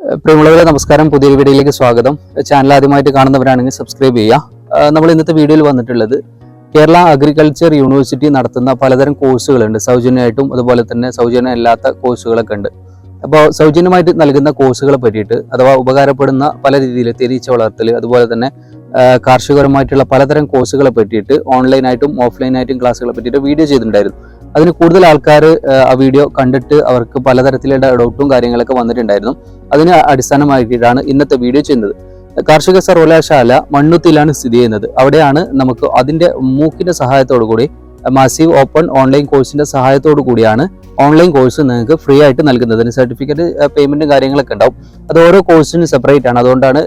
പ്രിയമുള്ളവരെ നമസ്കാരം. പുതിയൊരു വീഡിയോയിലേക്ക് സ്വാഗതം. ചാനൽ ആദ്യമായിട്ട് കാണുന്നവരാണെങ്കിൽ സബ്സ്ക്രൈബ് ചെയ്യുക. നമ്മൾ ഇന്നത്തെ വീഡിയോയിൽ വന്നിട്ടുള്ളത് കേരള അഗ്രികൾച്ചർ യൂണിവേഴ്സിറ്റി നടത്തുന്ന പലതരം കോഴ്സുകളുണ്ട്. സൗജന്യമായിട്ടും അതുപോലെ തന്നെ സൗജന്യം അല്ലാത്ത കോഴ്സുകളൊക്കെ ഉണ്ട്. അപ്പോൾ സൗജന്യമായിട്ട് നൽകുന്ന കോഴ്സുകളെ പറ്റിയിട്ട് അഥവാ ഉപകാരപ്പെടുന്ന പല രീതിയിൽ തിരിച്ച വളർത്തൽ അതുപോലെ തന്നെ കാർഷികപരമായിട്ടുള്ള പലതരം കോഴ്സുകളെ പറ്റിയിട്ട് ഓൺലൈനായിട്ടും ഓഫ്ലൈനായിട്ടും ക്ലാസ്സുകളെ പറ്റിയിട്ട് വീഡിയോ ചെയ്തിട്ടുണ്ടായിരുന്നു. അതിന് കൂടുതൽ ആൾക്കാർ ആ വീഡിയോ കണ്ടിട്ട് അവർക്ക് പലതരത്തിലുള്ള ഡൗട്ടും കാര്യങ്ങളൊക്കെ വന്നിട്ടുണ്ടായിരുന്നു. അതിന് അടിസ്ഥാനമാക്കിയിട്ടാണ് ഇന്നത്തെ വീഡിയോ ചെയ്യുന്നത്. കാർഷിക സർവകലാശാല മണ്ണുത്തിയിലാണ് സ്ഥിതി ചെയ്യുന്നത്. അവിടെയാണ് നമുക്ക് അതിന്റെ മൂക്കിന്റെ സഹായത്തോടു കൂടി മാസീവ് ഓപ്പൺ ഓൺലൈൻ കോഴ്സിന്റെ സഹായത്തോടു കൂടിയാണ് ഓൺലൈൻ കോഴ്സ് നിങ്ങൾക്ക് ഫ്രീ ആയിട്ട് നൽകുന്നത്. സർട്ടിഫിക്കറ്റ് പേയ്മെന്റും കാര്യങ്ങളൊക്കെ ഉണ്ടാവും. അത് ഓരോ കോഴ്സിനും സെപ്പറേറ്റ് ആണ്. അതുകൊണ്ടാണ്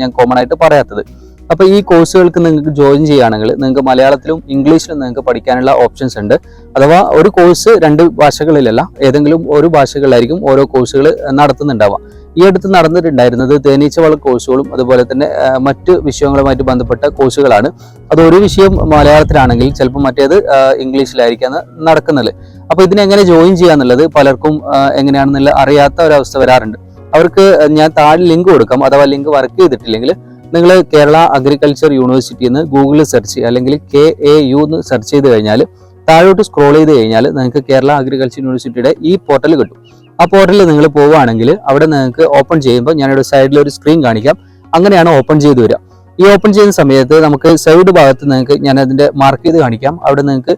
ഞാൻ കോമൺ ആയിട്ട് പറയാത്തത്. അപ്പൊ ഈ കോഴ്സുകൾക്ക് നിങ്ങൾക്ക് ജോയിൻ ചെയ്യുകയാണെങ്കിൽ നിങ്ങൾക്ക് മലയാളത്തിലും ഇംഗ്ലീഷിലും നിങ്ങൾക്ക് പഠിക്കാനുള്ള ഓപ്ഷൻസ് ഉണ്ട്. അഥവാ ഒരു കോഴ്സ് രണ്ട് ഭാഷകളിലല്ല ഏതെങ്കിലും ഒരു ഭാഷകളിലായിരിക്കും ഓരോ കോഴ്സുകൾ നടത്തുന്നുണ്ടാവുക. ഈ അടുത്ത് നടന്നിട്ടുണ്ടായിരുന്നത് തേനീച്ച വള കോഴ്സുകളും അതുപോലെ തന്നെ മറ്റ് വിഷയങ്ങളുമായിട്ട് ബന്ധപ്പെട്ട കോഴ്സുകളാണ്. അത് ഒരു വിഷയം മലയാളത്തിലാണെങ്കിൽ ചിലപ്പോൾ മറ്റേത് ആ, ഇംഗ്ലീഷിലായിരിക്കാം നടക്കുന്നത്. അപ്പൊ ഇതിനെങ്ങനെ ജോയിൻ ചെയ്യാന്നുള്ളത് പലർക്കും എങ്ങനെയാണെന്നുള്ള അറിയാത്ത ഒരവസ്ഥ വരാറുണ്ട്. അവർക്ക് ഞാൻ താഴെ ലിങ്ക് കൊടുക്കാം. അഥവാ ലിങ്ക് വർക്ക് ചെയ്തിട്ടില്ലെങ്കിൽ നിങ്ങൾ കേരള അഗ്രികൾച്ചർ യൂണിവേഴ്സിറ്റി എന്ന് ഗൂഗിളിൽ സെർച്ച് ചെയ്യുക അല്ലെങ്കിൽ കെ എ യു എന്ന് സെർച്ച് ചെയ്ത് കഴിഞ്ഞാൽ താഴോട്ട് സ്ക്രോൾ ചെയ്ത് കഴിഞ്ഞാൽ നിങ്ങൾക്ക് കേരള അഗ്രികൾച്ചർ യൂണിവേഴ്സിറ്റിയുടെ ഈ പോർട്ടൽ കിട്ടും. ആ പോർട്ടലിൽ നിങ്ങൾ പോവുകയാണെങ്കിൽ അവിടെ നിങ്ങൾക്ക് ഓപ്പൺ ചെയ്യുമ്പോൾ ഞാനിവിടെ സൈഡിൽ ഒരു സ്ക്രീൻ കാണിക്കാം. അങ്ങനെയാണ് ഓപ്പൺ ചെയ്ത് വരിക. ഈ ഓപ്പൺ ചെയ്യുന്ന സമയത്ത് നമുക്ക് സൈഡ് ഭാഗത്ത് നിങ്ങൾക്ക് ഞാൻ അതിന്റെ മാർക്ക് ചെയ്ത് കാണിക്കാം. അവിടെ നിങ്ങൾക്ക്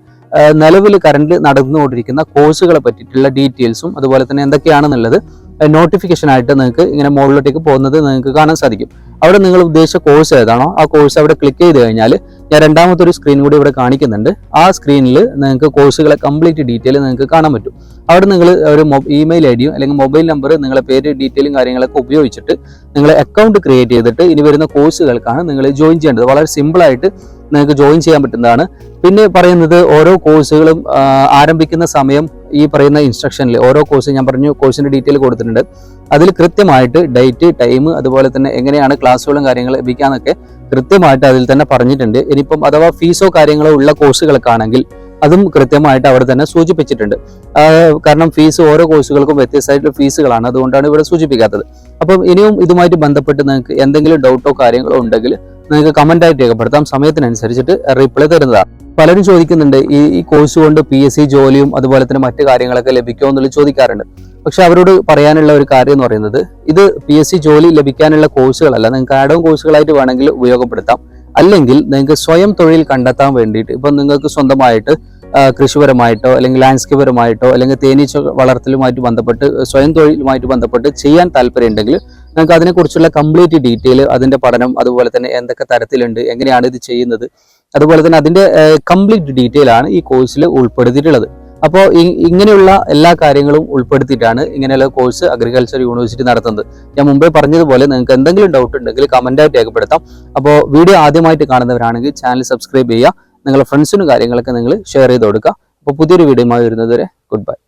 നിലവിൽ കറണ്ട് നടന്നുകൊണ്ടിരിക്കുന്ന കോഴ്സുകളെ പറ്റിയിട്ടുള്ള ഡീറ്റെയിൽസും അതുപോലെ തന്നെ എന്തൊക്കെയാണെന്നുള്ളത് നോട്ടിഫിക്കേഷൻ ആയിട്ട് നിങ്ങൾക്ക് ഇങ്ങനെ മുകളിലോട്ടേക്ക് പോകുന്നത് നിങ്ങൾക്ക് കാണാൻ സാധിക്കും. അവിടെ നിങ്ങൾ ഉദ്ദേശിച്ച കോഴ്സ് ഏതാണോ ആ കോഴ്സ് അവിടെ ക്ലിക്ക് ചെയ്ത് കഴിഞ്ഞാൽ ഞാൻ രണ്ടാമത്തെ ഒരു സ്ക്രീൻ കൂടി ഇവിടെ കാണിക്കുന്നുണ്ട്. ആ സ്ക്രീനിൽ നിങ്ങൾക്ക് കോഴ്സുകളെ കംപ്ലീറ്റ് ഡീറ്റെയിൽ നിങ്ങൾക്ക് കാണാൻ പറ്റും. അവിടെ നിങ്ങൾ ഒരു ഇമെയിൽ ഐ ഡിയും അല്ലെങ്കിൽ മൊബൈൽ നമ്പർ നിങ്ങളുടെ പേര് ഡീറ്റെയിലും കാര്യങ്ങളൊക്കെ ഉപയോഗിച്ചിട്ട് നിങ്ങൾ അക്കൗണ്ട് ക്രിയേറ്റ് ചെയ്തിട്ട് ഇനി വരുന്ന കോഴ്സുകൾക്കാണ് നിങ്ങൾ ജോയിൻ ചെയ്യേണ്ടത്. വളരെ സിമ്പിളായിട്ട് നിങ്ങൾക്ക് ജോയിൻ ചെയ്യാൻ പറ്റുന്നതാണ്. പിന്നെ പറയുന്നത് ഓരോ കോഴ്സുകളും ആരംഭിക്കുന്ന സമയം ഈ പറയുന്ന ഇൻസ്ട്രക്ഷനിൽ ഓരോ കോഴ്സ് ഞാൻ പറഞ്ഞു കോഴ്സിന്റെ ഡീറ്റെയിൽ കൊടുത്തിട്ടുണ്ട്. അതിൽ കൃത്യമായിട്ട് ഡേറ്റ് ടൈം അതുപോലെ തന്നെ എങ്ങനെയാണ് ക്ലാസ്സുകളും കാര്യങ്ങളും ലഭിക്കാന്നൊക്കെ കൃത്യമായിട്ട് അതിൽ തന്നെ പറഞ്ഞിട്ടുണ്ട്. ഇനിയിപ്പം അഥവാ ഫീസോ കാര്യങ്ങളോ ഉള്ള കോഴ്സുകൾക്കാണെങ്കിൽ അതും കൃത്യമായിട്ട് അവിടെ തന്നെ സൂചിപ്പിച്ചിട്ടുണ്ട്. കാരണം ഫീസ് ഓരോ കോഴ്സുകൾക്കും വ്യത്യസ്തമായിട്ടുള്ള ഫീസുകളാണ് അതുകൊണ്ടാണ് ഇവിടെ സൂചിപ്പിക്കാത്തത്. അപ്പം ഇനിയും ഇതുമായിട്ട് ബന്ധപ്പെട്ട് നിങ്ങൾക്ക് എന്തെങ്കിലും ഡൗട്ടോ കാര്യങ്ങളോ ഉണ്ടെങ്കിൽ നിങ്ങൾക്ക് കമന്റ് ആയിട്ട് രേഖപ്പെടുത്താം. സമയത്തിനനുസരിച്ചിട്ട് റിപ്ലൈ തരുന്നതാണ് പലരും ചോദിക്കുന്നുണ്ട് ഈ ഈ കോഴ്സ് കൊണ്ട് പി എസ് സി ജോലിയും അതുപോലെ തന്നെ മറ്റു കാര്യങ്ങളൊക്കെ ലഭിക്കുമോ എന്നുള്ളത് ചോദിക്കാറുണ്ട്. പക്ഷെ അവരോട് പറയാനുള്ള ഒരു കാര്യം എന്ന് പറയുന്നത് ഇത് പി എസ് സി ജോലി ലഭിക്കാനുള്ള കോഴ്സുകളല്ല നിങ്ങൾക്ക് ആഡ് കോഴ്സുകളായിട്ട് വേണമെങ്കിൽ ഉപയോഗപ്പെടുത്താം. അല്ലെങ്കിൽ നിങ്ങൾക്ക് സ്വയം തൊഴിൽ കണ്ടെത്താൻ വേണ്ടിയിട്ട് ഇപ്പം നിങ്ങൾക്ക് സ്വന്തമായിട്ട് കൃഷിപരമായിട്ടോ അല്ലെങ്കിൽ ലാൻഡ്സ്കേപ്പ് പരമായിട്ടോ അല്ലെങ്കിൽ തേനീച്ച വളർത്തലുമായിട്ട് ബന്ധപ്പെട്ട് സ്വയം തൊഴിലുമായിട്ട് ബന്ധപ്പെട്ട് ചെയ്യാൻ താല്പര്യമുണ്ടെങ്കിൽ നിങ്ങൾക്ക് അതിനെക്കുറിച്ചുള്ള കംപ്ലീറ്റ് ഡീറ്റെയിൽ അതിന്റെ പഠനം അതുപോലെ തന്നെ എന്തൊക്കെ തരത്തിലുണ്ട് എങ്ങനെയാണ് ഇത് ചെയ്യുന്നത് അതുപോലെ തന്നെ അതിന്റെ കംപ്ലീറ്റ് ഡീറ്റെയിൽ ആണ് ഈ കോഴ്സിൽ ഉൾപ്പെടുത്തിയിട്ടുള്ളത്. അപ്പോൾ ഇങ്ങനെയുള്ള എല്ലാ കാര്യങ്ങളും ഉൾപ്പെടുത്തിയിട്ടാണ് ഇങ്ങനെയുള്ള കോഴ്സ് അഗ്രികൾച്ചർ യൂണിവേഴ്സിറ്റി നടത്തുന്നത്. ഞാൻ മുമ്പേ പറഞ്ഞതുപോലെ നിങ്ങൾക്ക് എന്തെങ്കിലും ഡൗട്ട് ഉണ്ടെങ്കിൽ കമന്റായിട്ട് രേഖപ്പെടുത്താം. അപ്പോൾ വീഡിയോ ആദ്യമായിട്ട് കാണുന്നവരാണെങ്കിൽ ചാനൽ സബ്സ്ക്രൈബ് ചെയ്യുക. നിങ്ങളുടെ ഫ്രണ്ട്സിനും കാര്യങ്ങളൊക്കെ നിങ്ങൾ ഷെയർ ചെയ്ത് കൊടുക്കുക. അപ്പോൾ പുതിയൊരു വീഡിയോയുമായി വരുന്നതുവരെ ഗുഡ് ബൈ